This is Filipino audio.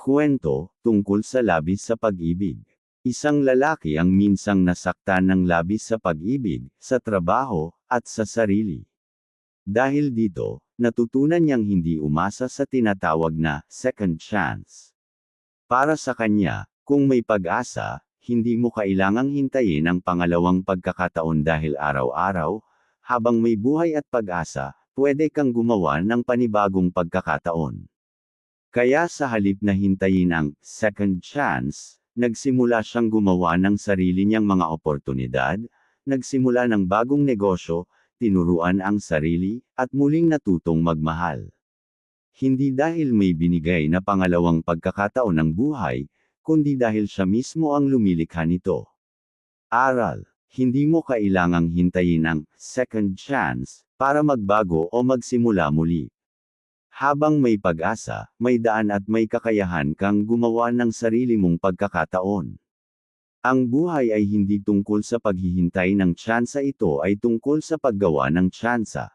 Kwento, tungkol sa labis sa pag-ibig. Isang lalaki ang minsang nasaktan ng labis sa pag-ibig, sa trabaho, at sa sarili. Dahil dito, natutunan niyang hindi umasa sa tinatawag na second chance. Para sa kanya, kung may pag-asa, hindi mo kailangang hintayin ang pangalawang pagkakataon dahil araw-araw, habang may buhay at pag-asa, pwede kang gumawa ng panibagong pagkakataon. Kaya sa halip na hintayin ang second chance, nagsimula siyang gumawa ng sarili niyang mga oportunidad, nagsimula ng bagong negosyo, tinuruan ang sarili, at muling natutong magmahal. Hindi dahil may binigay na pangalawang pagkakataon ng buhay, kundi dahil siya mismo ang lumilikha nito. Aral, hindi mo kailangang hintayin ang second chance para magbago o magsimula muli. Habang may pag-asa, may daan at may kakayahan kang gumawa ng sarili mong pagkakataon. Ang buhay ay hindi tungkol sa paghihintay ng tsansa ito ay tungkol sa paggawa ng tsansa.